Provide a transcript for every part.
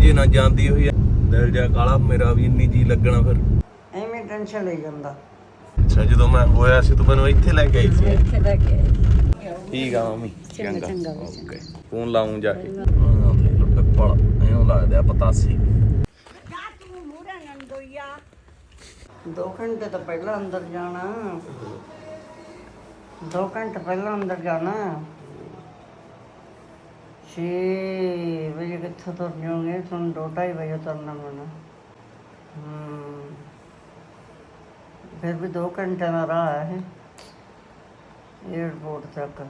ਜੇ ਨਾ ਜਾਂਦੀ ਹੋਈ ਆ। ਦਿਲ ਜਾ ਕਾਲਾ ਮੇਰਾ ਵੀ ਇੰਨੀ ਜੀ ਲੱਗਣਾ ਫਿਰ। ਐਵੇਂ ਟੈਨਸ਼ਨ ਲਈ ਜਾਂਦਾ। ਅੱਛਾ ਜਦੋਂ ਮੈਂ ਹੋਇਆ ਸੀ ਤੂੰ ਮੈਨੂੰ ਇੱਥੇ ਲੈ ਕੇ ਆਈ ਸੀ। ਇੱਥੇ ਲੈ ਕੇ ਆਈ। ਠੀਕ ਆ ਮੰਮੀ ਚੰਗਾ, ਓਕੇ। ਫੋਨ ਲਾਉਂ ਜਾ ਕੇ। ਹਾਂ ਦੇਖ ਲੋ ਪਿੱਪਲ ਐਂ ਲੱਗਦਾ ਆ ਪਤਾਸੀ ਦੋ ਘੰਟੇ ਤੋਂ ਪਹਿਲਾਂ ਅੰਦਰ ਜਾਣਾ। ਦੋ ਘੰਟੇ ਪਹਿਲਾਂ ਅੰਦਰ ਜਾਣਾ। ਛੇ ਵਜੇ ਕਿੱਥੋਂ ਤੁਰ ਜਾਓਗੇ ਤੁਹਾਨੂੰ ਦੋ ਢਾਈ ਵਜੇ ਤੁਰਨਾ ਪੈਣਾ। ਹਮ ਫਿਰ ਵੀ ਦੋ ਘੰਟੇ ਦਾ ਰਾਹ ਹੈ ਏਅਰਪੋਰਟ ਤੱਕ।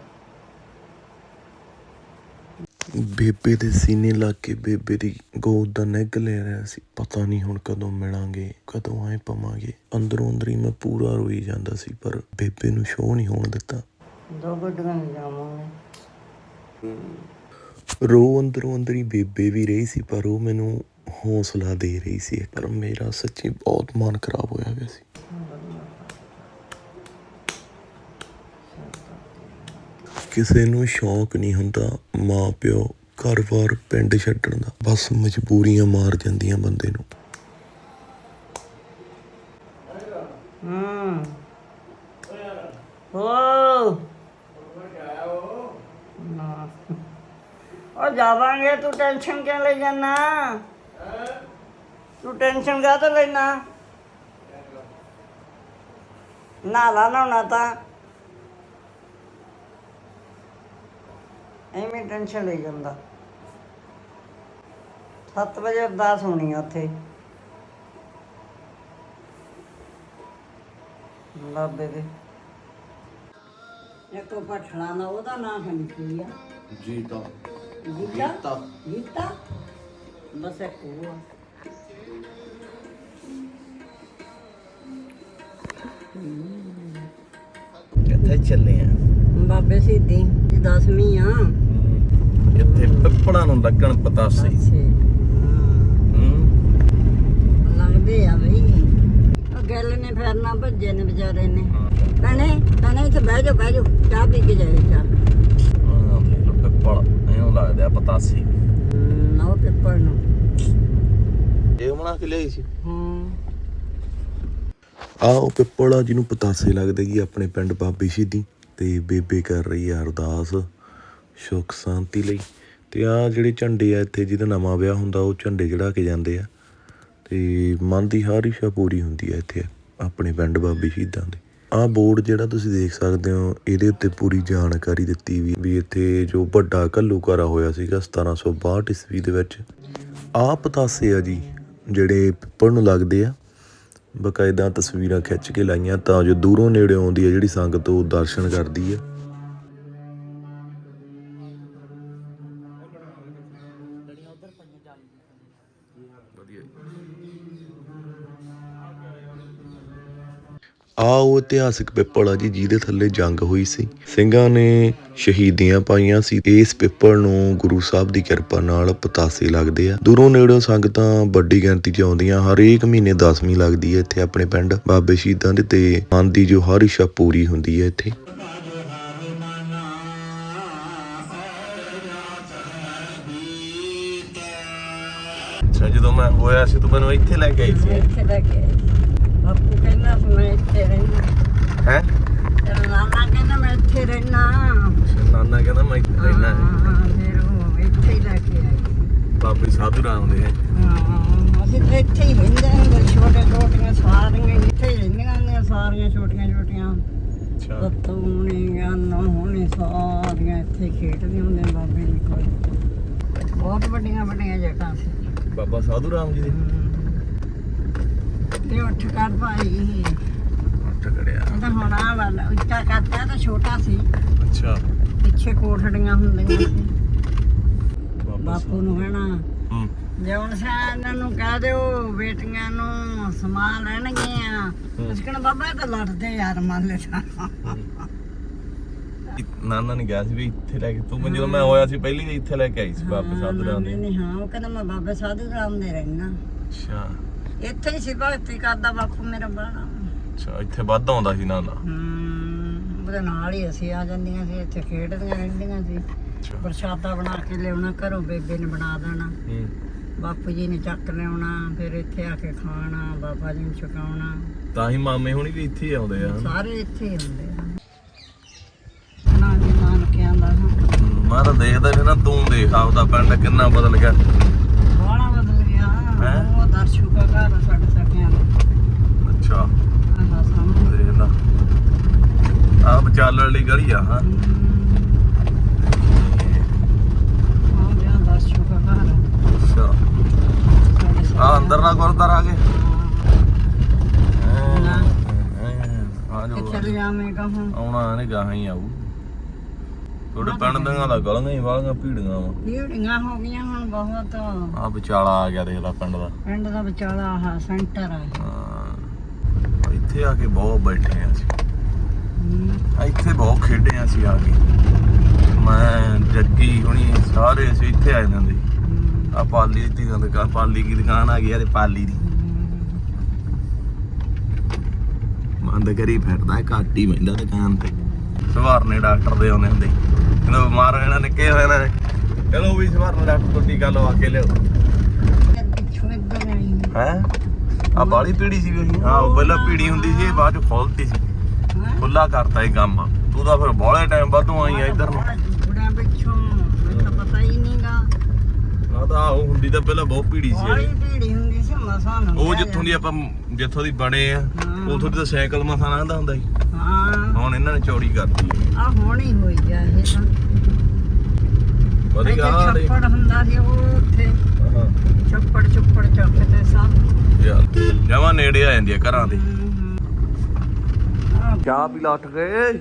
ਬੇਬੇ ਦੇ ਸੀਨੇ ਲਾ ਕੇ ਬੇਬੇ ਦੀ ਗੋਦ ਦਾ ਨਿੱਘ ਲੈ ਰਿਹਾ ਸੀ। ਪਤਾ ਨਹੀਂ ਹੁਣ ਕਦੋਂ ਮਿਲਾਂਗੇ ਕਦੋਂ ਆਏ ਪਵਾਂਗੇ। ਅੰਦਰੋਂ ਅੰਦਰ ਹੀ ਮੈਂ ਪੂਰਾ ਰੋਈ ਜਾਂਦਾ ਸੀ ਪਰ ਬੇਬੇ ਨੂੰ ਸ਼ੋਅ ਨਹੀਂ ਹੋਣ ਦਿੱਤਾ। ਦੋ ਗੱਡੀਆਂ ਜਾਵਾਂਗੇ। ਰੋ ਅੰਦਰੋਂ ਅੰਦਰ ਹੀ ਬੇਬੇ ਵੀ ਰਹੀ ਸੀ, ਪਰ ਉਹ ਮੈਨੂੰ ਹੌਸਲਾ ਦੇ ਰਹੀ ਸੀ ਪਰ ਮੇਰਾ ਸੱਚੀ ਬਹੁਤ ਮਨ ਖਰਾਬ ਹੋਇਆ ਗਿਆ ਸੀ। ਕਿਸੇ ਨੂੰ ਸ਼ੌਕ ਨਹੀਂ ਹੁੰਦਾ ਮਾਂ ਪਿਓ ਘਰ-ਬਾਰ ਪਿੰਡ ਛੱਡਣ ਦਾ, ਬਸ ਮਜਬੂਰੀਆਂ ਮਾਰ ਜਾਂਦੀਆਂ ਬੰਦੇ ਨੂੰ। ਹਮ ਓ ਉਹ ਜਾਵਾਂਗੇ, ਤੂੰ ਟੈਨਸ਼ਨ ਕਿਉਂ ਲੈ ਜਾਨਾ ਤੂੰ ਟੈਨਸ਼ਨ ਕਾ ਤਾਂ ਲੈਣਾ ਨਾ ਲਾ ਨਾ ਤਾਂ। ਐਵੇਂ ਟੈਨਸ਼ਨ ਲਈ ਜਾਂਦਾ। 7 ਵਜੇ ਅਰਦਾਸ ਹੋਣੀ ਆ ਉੱਥੇ। ਬਾਬੇ ਦੇ। ਇੱਕ ਪਠਣਾ ਨਾ ਉਹਦਾ ਨਾਮ ਹੈ ਆ? ਜੀ ਤਾਂ। ਇੱਕ ਉਹ ਆ। ਕਿੱਥੇ ਚੱਲੇ ਆ ਬਾਬੇ ਸਿੱਧੀ ਜੀ ਦਸਵੀਂ ਆ ਇੱਥੇ ਪਿੱਪਲਾਂ ਨੂੰ ਲੱਗਣ ਪਤਾਸੇ ਅੱਛੇ ਹੂੰ ਲੱਗਦੇ ਆ ਬਈ ਉਹ ਗੱਲ ਨੇ ਫਿਰਨਾ ਭੱਜੇ ਨੇ ਵਿਚਾਰੇ ਨੇ ਭੈਣੇ ਭੈਣੇ ਇੱਥੇ ਬਹਿ ਜਾ ਬਹਿ ਜਾ ਚਾਹ ਪੀ ਕੇ ਜਾਏ ਚਾਹ ਆਹ ਦੇਖ ਲੋ ਪਿੱਪਲ ਐਂ ਲੱਗਦਾ ਆ ਪਤਾਸੀ। ਨਾ ਉਹ ਪੇਪਰ ਨੂੰ। ਇਹ ਬਣਾ ਕੇ ਲਿਆਈ ਸੀ। ਹੂੰ ਆ ਉਹ ਪਿੱਪਲ ਆ ਜਿਹਨੂੰ ਪਤਾਸੇ ਲੱਗਦੇ ਜੀ ਆਪਣੇ ਪਿੰਡ ਬਾਬੇ ਸ਼ਹੀਦੀ ਤੇ ਬੇਬੇ ਕਰ ਰਹੀ ਆ ਅਰਦਾਸ ਸੁੱਖ ਸ਼ਾਂਤੀ ਲਈ। ਤੇ ਆ ਜਿਹੜੇ ਝੰਡੇ ਆ ਇੱਥੇ ਜਿਹਦਾ ਨਵਾਂ ਵਿਆਹ ਹੁੰਦਾ ਉਹ ਝੰਡੇ ਚੜਾ ਕੇ ਜਾਂਦੇ ਆ। ਤੇ ਮਨ ਦੀ ਹਰ ਇੱਛਾ ਪੂਰੀ ਹੁੰਦੀ ਆ ਇੱਥੇ ਆਪਣੇ ਪਿੰਡ ਬਾਬੇ ਸ਼ਹੀਦਾਂ ਦੇ। ਆਹ ਬੋਰਡ ਜਿਹੜਾ ਤੁਸੀਂ ਦੇਖ ਸਕਦੇ ਹੋ, ਇਹਦੇ ਉੱਤੇ ਪੂਰੀ ਜਾਣਕਾਰੀ ਦਿੱਤੀ ਵੀ ਵੀ ਇੱਥੇ ਜੋ ਵੱਡਾ ਘੱਲੂਕਾਰਾ ਹੋਇਆ ਸੀਗਾ 1762 ਈਸਵੀ ਦੇ ਵਿੱਚ ਆ ਪਤਾਸੇ ਆ ਜੀ, ਜਿਹੜੇ ਪਿੱਪਲ ਨੂੰ ਲੱਗਦੇ ਆ। ਬਕਾਇਦਾ ਤਸਵੀਰਾਂ ਖਿੱਚ ਕੇ ਲਾਈਆਂ ਤਾਂ ਜੋ ਦੂਰੋਂ ਨੇੜੇ ਆਉਂਦੀ ਹੈ ਜਿਹੜੀ ਸੰਗਤ, ਉਹ ਦਰਸ਼ਨ ਕਰਦੀ ਹੈ ਆ ਉਹ ਇਤਿਹਾਸਿਕ ਪਿੱਪਲ ਆ ਜੀ ਜਿਹਦੇ ਥੱਲੇ ਜੰਗ ਹੋਈ ਸੀ। ਸਿੰਘਾਂ ਨੇ ਸ਼ਹੀਦੀਆਂ ਪਾਈਆਂ ਸੀ। ਇਸ ਪਿੱਪਲ ਨੂੰ ਗੁਰੂ ਸਾਹਿਬ ਦੀ ਕਿਰਪਾ ਨਾਲ ਪਤਾਸੇ ਲੱਗਦੇ ਆ। ਦੂਰੋਂ ਨੇੜੋਂ ਸੰਗਤਾਂ ਵੱਡੀ ਗਿਣਤੀ 'ਚ ਆਉਂਦੀਆਂ। ਹਰੇਕ ਮਹੀਨੇ 10ਵੀਂ ਲੱਗਦੀ ਹੈ ਇੱਥੇ ਆਪਣੇ ਪਿੰਡ। ਬਾਬੇ ਸ਼ਹੀਦਾਂ ਦੇ ਤੇ ਮਨ ਦੀ ਜੋ ਹਰ ਇੱਛਾ ਪੂਰੀ ਹੁੰਦੀ ਹੈ ਇੱਥੇ। ਅੱਛਾ ਜਦੋਂ ਮੈਂ ਹੋਇਆ ਸੀ ਤੂੰ ਮੈਨੂੰ ਇੱਥੇ ਲੈ ਕੇ ਆਈ ਇੱਥੇ ਲੈ ਕੇ ਆਈ। ਬਾਪੂ ਕਹਿੰਦਾ ਸੀ ਮੈਂ ਇੱਥੇ ਰਹਿਣਾ ਹੈ? ਤੇਰਾ ਨਾਨਾ ਕਹਿੰਦਾ ਮੈਂ ਇੱਥੇ ਰਹਿਣਾ ਨਾਨਾ ਕਹਿੰਦਾ ਮੈਂ ਇੱਥੇ ਰਹਿਣਾ ਹੈ। ਹਾਂ ਫਿਰ ਉਹ ਇੱਥੇ ਹੀ ਲੈ ਕੇ ਆਈ ਬਾਬੇ ਸਾਧੂ ਰਾਮ ਦੇ ਹੈ। ਹਾਂ ਅਸੀਂ ਤਾਂ ਇੱਥੇ ਹੀ ਰਹਿੰਦੇ ਹਾਂ ਛੋਟੇ ਛੋਟੀਆਂ ਸਾਰੀਆਂ ਇੱਥੇ ਹੀ ਰਹਿੰਦੀਆਂ ਨੇ ਸਾਰੀਆਂ ਛੋਟੀਆਂ ਛੋਟੀਆਂ ਅੱਛਾ। ਪਤੂਣੀ ਗਾਨੋਂ ਹੋਣੀ ਸਾਰੀਆਂ ਇੱਥੇ ਖੇਡਦੇ ਹੁੰਦੇ ਬਾਬੇ ਜੀ ਕੋਲ ਬਹੁਤ ਵੱਡੀਆਂ ਵੱਡੀਆਂ ਜਗ੍ਹਾ ਸੀ ਬਾਬਾ ਸਾਧੂ ਰਾਮ ਜੀ ਦੇ। ਤੇ ਉੱਠ ਕਰ ਭਾਈ ਟਕੜਿਆ ਉਹ ਤਾਂ ਹੁਣ ਆ ਵਾਲਾ ਉੱਚਾ ਕਰਤਾ ਤਾਂ ਛੋਟਾ ਸੀ। ਅੱਛਾ। ਪਿੱਛੇ ਕੋਠੜੀਆਂ ਹੁੰਦੀਆਂ ਸੀ। ਬਾਬਾ ਬਾਪੂ ਨੂੰ ਕਹਿਣਾ ਹੂੰ। ਜਉਣ ਸਾ ਇਹਨਾਂ ਨੂੰ ਕਹਿ ਦਿਓ ਬੇਟੀਆਂ ਨੂੰ ਸਮਾਨ ਲੈਣਗੀਆਂ। ਉਸ ਕਹਿੰਦਾ ਬਾਬਾ ਇਹ ਤਾਂ ਲੜਦੇ ਯਾਰ ਮੰਨ ਲੈ ਤਾਂ। ਨਾਨਾ ਨੇ ਕਿਹਾ ਸੀ ਵੀ ਇੱਥੇ ਲੈ ਕੇ ਤੂੰ ਜਦੋਂ ਮੈਂ ਹੋਇਆ ਸੀ ਪਹਿਲੀ ਵਾਰ ਇੱਥੇ ਲੈ ਕੇ ਆਈ ਸੀ ਬਾਬਾ ਸਾਧੂ ਰਾਮ ਦੇ। ਨਹੀਂ ਹਾਂ ਉਹ ਕਹਿੰਦਾ ਮੈਂ ਬਾਬਾ ਸਾਧੂ ਰਾਮ ਦੇ ਰਹਿਣਾ ਅੱਛਾ। ਇੱਥੇ ਹੀ ਸੀ ਭਗਤੀ ਕਰਦਾ ਬਾਪੂ ਮੇਰਾ ਬੜਾ। ਅੱਛਾ ਇੱਥੇ ਵੱਧ ਆਉਂਦਾ ਸੀ ਨਾਨਾ। ਹੂੰ ਉਹਦੇ ਨਾਲ ਹੀ ਅਸੀਂ ਆ ਜਾਂਦੀਆਂ ਸੀ ਇੱਥੇ ਖੇਡਦੀਆਂ ਰਹਿੰਦੀਆਂ ਸੀ। ਅੱਛਾ। ਪ੍ਰਸ਼ਾਦਾ ਬਣਾ ਕੇ ਲਿਆਉਣਾ ਘਰੋਂ ਬੇਬੇ ਨੇ ਬਣਾ ਦੇਣਾ। ਹੂੰ। ਬਾਪੂ ਜੀ ਨੇ ਚੱਕ ਲਿਆਉਣਾ ਫਿਰ ਇੱਥੇ ਆ ਕੇ ਖਾਣਾ ਬਾਬਾ ਜੀ ਨੂੰ ਛਕਾਉਣਾ। ਤਾਂ ਹੀ ਮਾਮੇ ਹੁਣੀ ਵੀ ਇੱਥੇ ਹੀ ਆਉਂਦੇ ਆ। ਸਾਰੇ ਇੱਥੇ ਹੀ ਹੁੰਦੇ ਆ। ਨਾ। ਜੀ ਮੈਂ ਤਾਂ ਦੇਖਦਾ ਸੀ ਨਾ ਤੂੰ ਦੇਖ ਆਪਦਾ ਪਿੰਡ ਕਿੰਨਾ ਬਦਲ ਗਿਆ। ਬਾਹਲਾ ਬਦਲ ਗਿਆ। ਹੈਂ? ਦਰਸ਼ੂ ਦਾ ਘਰ ਆ ਸਾਡੇ ਸਕਿਆਂ ਦਾ। ਅੱਛਾ। ਆਹ ਸਾਹਮਣੇ। ਦੇਖ ਲਾ। ਆਪ ਚੱਲਣ ਲਈ ਗਲੀ ਆ ਹਾਂ। ਆਹ ਜਿਹੜਾ ਦਰਸ਼ੂ ਦਾ ਘਰ ਆ। ਅੱਛਾ। ਸਾਡੇ ਸਕਿਆਂ ਆ ਅੰਦਰ ਨਾ ਗੁਰਦਾਰ ਆ ਗਏ। ਆ ਹੁਣ? ਆਉਣਾ ਨੇ ਗਾਹਾਂ ਹੀ ਆਊ। ਤੁਹਾਡੇ ਪਿੰਡ ਦੀਆਂ ਦਾ ਗਲੀਆਂ ਹੀ ਵਾਲੀਆਂ ਭੀੜੀਆਂ ਵਾ। ਭੀੜੀਆਂ ਹੋ ਗਈਆਂ ਹੁਣ ਬਹੁਤ। ਆ ਵਿਚਾਲਾ ਆ ਗਿਆ ਦੇਖ ਲਾ ਪਿੰਡ ਦਾ। ਪਿੰਡ ਦਾ ਵਿਚਾਲਾ ਆਹ ਸੈਂਟਰ ਆ ਹਾਂ। ਇੱਥੇ ਆ ਕੇ ਬਹੁਤ ਬੈਠੇ ਆ ਅਸੀਂ। ਇੱਥੇ ਬਹੁਤ ਖੇਡੇ ਆ ਅਸੀਂ ਆ ਕੇ। ਮੈਂ ਜੱਗੀ ਹੁਣੀ ਸਾਰੇ ਅਸੀਂ ਇੱਥੇ ਆ ਜਾਂਦੇ ਆ ਪਾਲੀ ਦੀ ਦੁਕਾਨ ਪਾਲੀ ਦੀ ਦੁਕਾਨ ਆ ਗਈ ਯਾਰ ਇਹ ਪਾਲੀ ਦੀ। ਬੰਦ ਕਰੀ ਫਿਰਦਾ ਘੱਟ ਹੀ ਬੈਂਦਾ ਦੁਕਾਨ ਤੇ। ਸਵਾਰਨੇ ਡਾਕਟਰ ਦੇ ਆਉਂਦੇ ਹੁੰਦੇ। ਕਹਿੰਦਾ ਬਿਮਾਰ ਹੋਇਆ ਇਹਨਾਂ ਨੇ ਕੀ ਹੋਇਆ ਇਹਨਾਂ ਨੇ ਚਲੋ ਵੀ ਸਵਾਰਨੇ ਡਾਕਟਰ ਤੋਂ ਟੀਕਾ ਲਵਾ ਕੇ ਲਿਓ ਪਿੱਛੋਂ ਇੱਧਰ ਆਈ ਹੈ? ਆ ਬਾਲੀ ਪੀੜੀ ਸੀ ਉਹੀ। ਹਾਂ ਉਹ ਪਹਿਲਾਂ ਪੀੜੀ ਹੁੰਦੀ ਸੀ ਬਾਅਦ ਚ ਖੋਲਤੀ ਸੀ। ਹਾਂ ਖੁੱਲਾ ਕਰਤਾ ਇਹ ਕੰਮ। ਤੂੰ ਤਾਂ ਫਿਰ ਬੋਲੇ ਟਾਈਮ ਬਾਅਦੋਂ ਆਈ ਆ ਇੱਧਰ ਨੂੰ। ਬੁੜਿਆਂ ਪਿੱਛੋਂ ਮੈਨੂੰ ਤਾਂ ਪਤਾ ਹੀ ਨਹੀਂਗਾ ਆ ਤਾਂ ਉਹ ਹੁੰਦੀ ਤਾਂ ਪਹਿਲਾਂ ਬਹੁਤ ਪੀੜੀ ਸੀ ਬੜੀ ਭੀੜੀ ਹੁੰਦੀ ਸੀ ਮਸਾਂ ਉਹ ਜਿੱਥੋਂ ਦੀ ਆਪਾਂ ਜਿੱਥੋਂ ਦੀ ਬਣੇ ਆ ਹਾਂ। ਉਥੋਂ ਦੀ ਤਾਂ ਸਾਈਕਲ ਮਸਾਂ ਲੰਘਦਾ ਹੁੰਦਾ ਸੀ। ਹਾਂ। ਹੁਣ ਇਹਨਾਂ ਨੇ ਚੌੜੀ ਕਰਤੀ ਆ ਹੁਣ ਹੀ ਹੋਈ ਗਿਆ ਇਹ ਤਾਂ। ਵਧੀਆ ਆ ਦੇ ਛੱਪੜ ਹੁੰਦਾ ਸੀ ਉਹ ਉੱਥੇ। ਛੱਪੜ ਛੱਪੜ ਚੱਕ ਤੇ ਸਭ ਯਾਰ ਜਮਾ ਨੇੜੇ ਆ ਜਾਂਦੀ ਆ ਘਰਾਂ ਦੇ। ਚਾਹ ਪੀ ਲਾ ਉੱਠ ਗਏ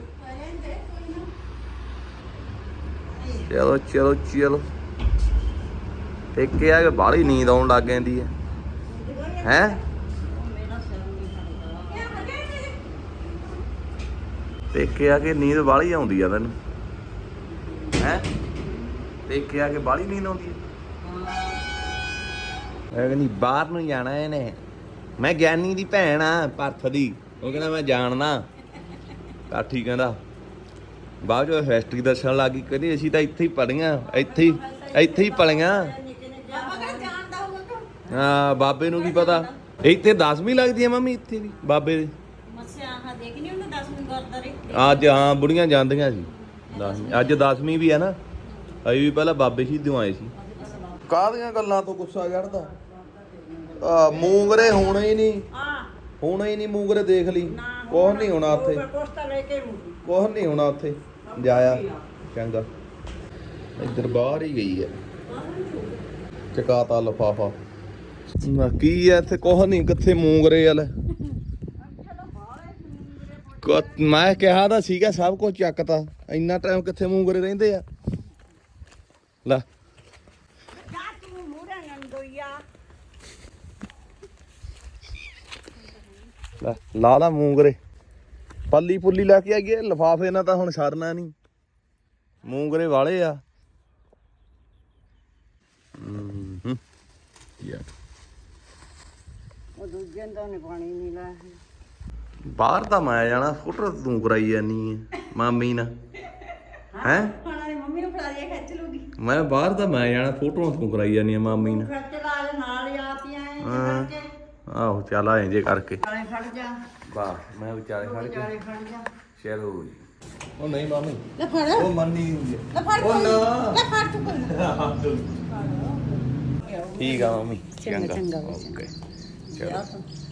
ਚਲੋ ਚਲੋ ਚਲੋ। ਇੱਕ ਆ ਕਿ ਬਾਹਲੀ ਨੀਂਦ ਆਉਣ ਲੱਗ ਜਾਂਦੀ ਹੈ। ਹੈ? ਦੇਖਿਆ ਕਿ ਨੀਂਦ ਬਾਹਲੀ ਆਉਂਦੀ ਆ ਤੈਨੂੰ। ਹੈ? ਦੇਖਿਆ ਕਿ ਬਾਹਲੀ ਨੀਂਦ ਆਉਂਦੀ ਹੈ ਕਹਿੰਦੀ ਬਾਹਰ ਨੂੰ ਜਾਣਾ ਇਹਨੇ। ਮੈਂ ਗਿਆਨੀ ਦੀ ਭੈਣ ਆ ਪਰਥ ਦੀ। ਉਹ ਕਹਿੰਦਾ ਮੈਂ ਜਾਣਦਾ ਕਾਠੀ ਕਹਿੰਦਾ, ਬਾਅਦ ਵਿੱਚ ਹਿਸਟਰੀ ਦੱਸਣ ਲੱਗੀ ਕਹਿੰਦੀ ਅਸੀਂ ਤਾਂ ਇੱਥੇ ਹੀ ਪੜੀਆਂ ਇੱਥੇ ਹੀ ਇੱਥੇ ਹੀ ਪਲੀਆਂ ਹਾਂ, ਬਾਬੇ ਨੂੰ ਕੀ ਪਤਾ? ਇੱਥੇ 10ਵੀਂ ਲੱਗਦੀ ਹੈ ਮੰਮੀ, ਇੱਥੇ ਵੀ, ਬਾਬੇ ਦੇ। ਮੱਸਿਆ ਦੇਖਣੀ ਗੁਰਦਾਰੇ ਅੱਜ ਹਾਂ ਬੁੜੀਆਂ ਜਾਂਦੀਆਂ ਸੀ। 10ਵੀਂ ਅੱਜ 10ਵੀਂ ਵੀ ਹੈ ਨਾ। ਅਸੀਂ ਵੀ ਪਹਿਲਾਂ ਬਾਬੇ ਸ਼ਹੀਦੋਂ ਆਏ ਸੀ। ਕਾਹਦੀਆਂ ਗੱਲਾਂ ਤੋਂ ਗੁੱਸਾ ਚੜਦਾ ਆ ਮੂੰਗਰੇ ਹੋਣੇ ਹੀ ਨਹੀਂ। ਆ ਹੋਣੇ ਹੀ ਨਹੀਂ ਮੂੰਗਰੇ ਦੇਖ ਲਈ। ਕੁਛ ਨਹੀਂ ਹੋਣਾ ਉੱਥੇ। ਕੋਸਤਾ ਲੈ ਕੇ ਕੁਛ ਨਹੀਂ ਹੋਣਾ ਉੱਥੇ। ਜਾਇਆ। ਚੰਗਾ। ਇੱਧਰ ਬਾਹਰ ਹੀ ਗਈ ਹੈ। ਚਕਾਤਾ ਲਫਾਫਾ। ਨਾ ਕੀ ਹੈ ਇੱਥੇ? ਕੁਛ ਨਹੀਂ। ਕਿੱਥੇ ਮੂੰਗਰੇ ਵਾਲੇ? ਕੁ- ਮੈਂ ਕਿਹਾ ਤਾਂ ਸੀਗਾ ਸਭ ਕੁਝ ਚੱਕਤਾ। ਇੰਨਾ ਟਾਈਮ ਕਿੱਥੇ ਮੂੰਗਰੇ ਰਹਿੰਦੇ ਆ? ਲੈ। ਜਾ ਤੂੰ ਮੂਹਰੇ ਨੰਦੋਈਆ ਲੈ, ਲਾ ਲਾ ਮੂੰਗਰੇ। ਪੱਲੀ ਪੁੱਲੀ ਲੈ ਕੇ ਆਈਏ, ਲਫਾਫੇ ਨਾਲ ਤਾਂ ਹੁਣ ਛੱਡਣਾ ਨਹੀਂ। ਮੂੰਗਰੇ ਵਾਲੇ ਆ। ਹੂੰ ਯਾਰ ਉਹ ਦੂਜੇ ਦਾ ਨੇ ਪਾਣੀ ਨਹੀਂ ਲਾਇਆ। ਬਾਹਰ ਤਾਂ ਮੈਂ ਜਾਣਾ ਫੋਟੋ ਤੂੰ ਕਰਾਈ ਜਾਨੀ ਹੈ ਮਾਮੀ ਨਾਲ। ਹੈ ਖਾਣਾ ਦੀ ਮੰਮੀ ਨੂੰ ਫੜਾ ਦੇ ਖਿੱਚ ਲੂਗੀ ਮੈਂ ਬਾਹਰ ਤਾਂ ਮੈਂ ਜਾਣਾ ਫੋਟੋਆਂ ਤੂੰ ਕਰਾਈ ਜਾਨੀ ਹੈ ਮਾਮੀ ਨਾਲ। ਖਿੱਚ ਲਾ ਹੀ। ਕਰਕੇ। ਆਹੋ ਚੱਲ ਆਏ ਜੇ ਕਰਕੇ। ਨਾਲੇ ਖੜ ਜਾ। ਵਾਹ ਮੈਂ ਵਿਚਾਰੇ ਖੜ ਕੇ ਨਾਲੇ ਖੜ ਜਾ। ਚਲੋ ਜੀ ਉਹ ਨਹੀਂ ਮਾਮੀ ਲੈ ਫੜ। ਉਹ ਮੰਨੀ ਨਹੀਂ ਹੁੰਦੀ। ਲੈ ਫੜ ਉਹ ਨਾ। ਲੈ ਫੜ ਤੂੰ ਕੋਈ ਠੀਕ ਆ ਮੰਮੀ ਚੰਗਾ, ਚੰਗਾ ਓਕੇ। ਚਲੋ।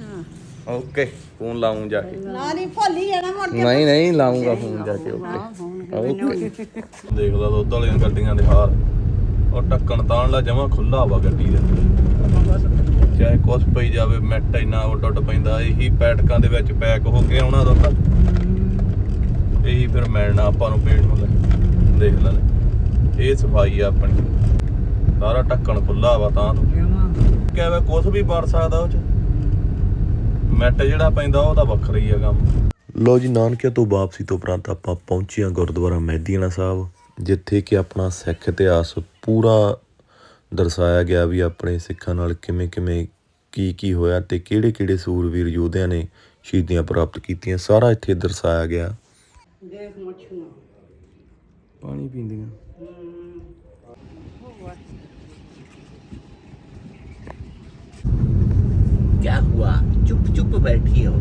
ਹਾਂ। ਓਕੇ ਫੋਨ ਲਾਉਂ ਜਾ ਕੇ। ਨਾ ਨਹੀਂ ਭੁੱਲ ਹੀ ਜਾਣਾ ਮੁੜ ਨਹੀਂ ਨਹੀਂ ਲਾਉਂਗਾ ਫੋਨ ਜਾ ਕੇ ਓਕੇ। ਓਕੇ। ਦੇਖਦਾ ਦੁੱਧ ਵਾਲੀਆਂ ਗੱਡੀਆਂ ਦੇ ਹਾਲ। ਉਹ ਟੱਕਣ ਤਾਣ ਲਾ ਜਮਾ ਖੁੱਲਾ ਵਾ ਗੱਡੀ ਦੇ ਚਾਹੇ ਕੁਛ ਪਈ ਜਾਵੇ ਮੈਟ ਇੰਨਾ ਉਹ ਟੁੱਟ ਪੈਂਦਾ। ਇਹੀ ਪੈਟਕਾਂ ਦੇ ਵਿੱਚ ਪੈਕ ਹੋ ਕੇ ਆਉਣਾ ਦੁੱਧ। ਇਹੀ ਫਿਰ ਮਿਲਣਾ ਆਪਾਂ ਨੂੰ ਪੀਣ ਨੂੰ ਲੈ। ਦੇਖ ਲੈ ਲੈ। ਇਹ ਸਫ਼ਾਈ ਆ ਆਪਣੀ। ਸਾਰਾ ਢੱਕਣ ਖੁੱਲਾ ਵਾ ਤਾਂ ਕਿਵੇਂ ਕੁਛ ਵੀ ਵੜ ਸਕਦਾ ਉਹ ਚ। ਮੈਟ ਜਿਹੜਾ ਪੈਂਦਾ ਉਹਦਾ ਵੱਖਰਾ ਹੀ ਆ ਕੰਮ। ਲੋ ਜੀ ਨਾਨਕਿਆ ਤੋਂ ਵਾਪਸੀ ਤੋਂ ਉਪਰੰਤ ਆਪਾਂ ਪਹੁੰਚੇ ਹਾਂ ਗੁਰਦੁਆਰਾ ਮਹਿਦੀਆਣਾ ਸਾਹਿਬ ਜਿੱਥੇ ਕਿ ਆਪਣਾ ਸਿੱਖ ਇਤਿਹਾਸ ਪੂਰਾ ਦਰਸਾਇਆ ਗਿਆ ਵੀ ਆਪਣੇ ਸਿੱਖਾਂ ਨਾਲ ਕਿਵੇਂ ਕਿਵੇਂ ਕੀ ਕੀ ਹੋਇਆ ਤੇ ਕਿਹੜੇ ਕਿਹੜੇ ਸੂਰਵੀਰ ਯੋਧਿਆਂ ਨੇ ਸ਼ਹੀਦੀਆਂ ਪ੍ਰਾਪਤ ਕੀਤੀਆਂ ਸਾਰਾ ਇੱਥੇ ਦਰਸਾਇਆ ਗਿਆ। ਦੇਖ ਪਾਣੀ ਪੀਂਦੀਆਂ। क्या ਚੁੱਪ ਚੁੱਪ ਬੈਠੀ ਆ ਉਹ।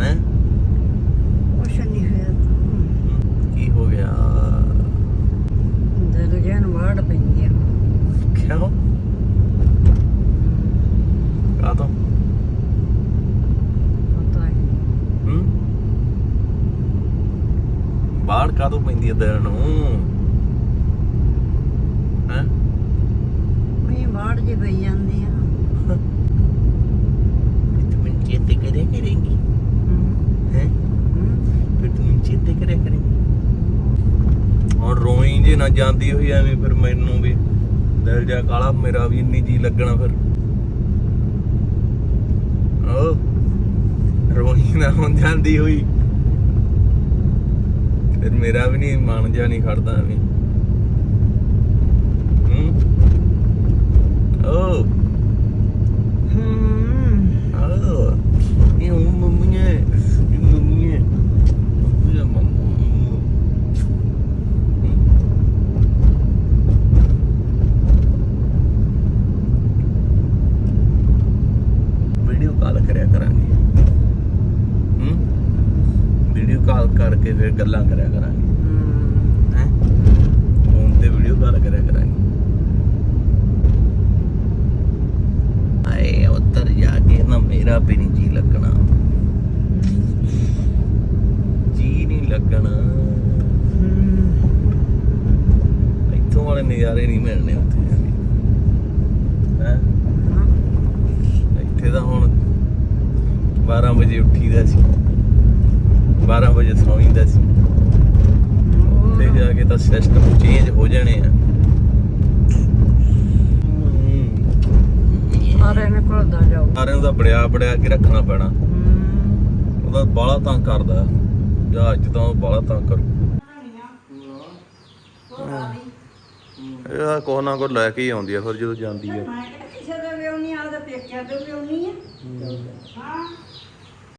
ਹੈ। ਕੁਛ ਨਹੀਂ ਹੋਇਆ। ਕੀ ਹੋ ਗਿਆ? ਦਿਲ ਜਨ ਵਾੜ ਪੈਂਦੀ ਆ। ਕਿਉਂ? ਕਾ ਤੋਂ ਪਤਾ ਨਹੀਂ ਹੂੰ? ਬਾੜ ਕਾ ਤੋਂ ਪੈਂਦੀ ਆ ਦਿਲ ਨੂੰ? ਹੈ? ਮੀਂਹ ਵਾੜ ਜੀ ਪਈ ਜਾਂਦੀ ਆ। ਤੂੰ ਚੇਤੇ ਕਰੇ ਕਰੇਂਗੀ। ਹਮ, ਹੈ? ਹਮ। ਫਿਰ ਤੂੰ ਚੇਤੇ ਕਰਿਆ ਜੇ ਨਾ ਜਾਂਦੀ ਹੋਈ ਐਵੇਂ ਫਿਰ ਮੈਨੂੰ ਵੀ। ਦਿਲ ਜਾ ਕਾਲਾ ਮੇਰਾ ਵੀ ਇੰਨੀ ਜੀ ਲੱਗਣਾ ਫਿਰ। ਓ ਰੋਈ ਨਾ ਹੁਣ ਜਾਂਦੀ ਹੋਈ। ਫਿਰ ਮੇਰਾ ਵੀ ਨਹੀਂ ਮਨ ਜਾ ਨਹੀਂ ਖੜਦਾ ਐਵੇਂ। ਹੂੰ? ਓ ਹਮ ਓ ਇਹ ਮੰਮੀ ਹੈ ਇਹ ਮੰਮੀ ਹੈ ਇਹ ਮੰਮੀ ਵੀਡੀਓ ਕਾਲ ਕਰਿਆ ਕਰਾਂਗੇ ਹੂੰ ਵੀਡੀਓ ਕਾਲ ਕਰਕੇ ਫਿਰ ਗੱਲਾਂ ਕਰਿਆ ਕਰਾਂਗੇ। ਹਮ। ਹੈ? ਫੋਨ ਤੇ ਵੀਡੀਓ ਕਾਲ ਕਰਿਆ ਕਰਾਂਗੇ। ਆਏ ਉੱਤਰ ਜਾ ਕੇ ਨਾ ਮੇਰਾ ਵੀ ਨਹੀਂ ਜੀ ਲੱਗਣਾ। ਜੀ ਨਹੀਂ ਲੱਗਣਾ। ਹਮ। ਇੱਥੋਂ ਵਾਲੇ ਨਜ਼ਾਰੇ ਨਹੀਂ ਮਿਲਣੇ ਉੱਥੇ ਜਾ ਕੇ। ਹੈ? ਹਾਂ। ਇੱਥੇ ਤਾਂ ਹੁਣ 12 ਵਜੇ ਉੱਠੀਦਾ ਸੀ 12 ਵਜੇ ਸੌਂਈਦਾ ਸੀ ਉੱਥੇ ਜਾ ਕੇ ਤਾਂ ਸਿਸਟਮ ਚੇਂਜ ਹੋ ਜਾਣੇ ਆ। ਸਾਰੇ ਨੇ ਘੁਲਦਾ ਜਾਓ। ਸਾਰਿਆਂ ਨੂੰ ਤਾਂ ਬੜਿਆ ਬੜਿਆ ਕੇ ਰੱਖਣਾ ਪੈਣਾ। ਹਮ। ਉਹਦਾ ਬਾਲਾ ਤੰਗ ਕਰਦਾ। ਜਹਾਜ਼ 'ਚ ਤਾਂ ਉਹ ਬਾਲਾ ਤੰਗ ਕਰੂ। ਇਹ ਕੋਹ ਨਾ ਕੋ ਲੈ ਕੇ ਹੀ ਆਉਂਦੀ ਆ ਫਿਰ ਜਦੋਂ ਜਾਂਦੀ ਆ। ਮੈਂ ਕਿਹਾ ਕਿਸੇ ਦੇ ਵਿਆਹ ਨਹੀਂ ਆਦਾ ਪੇਕਿਆ ਦੇ ਵਿਆਹ ਨਹੀਂ ਆ ਹਾਂ।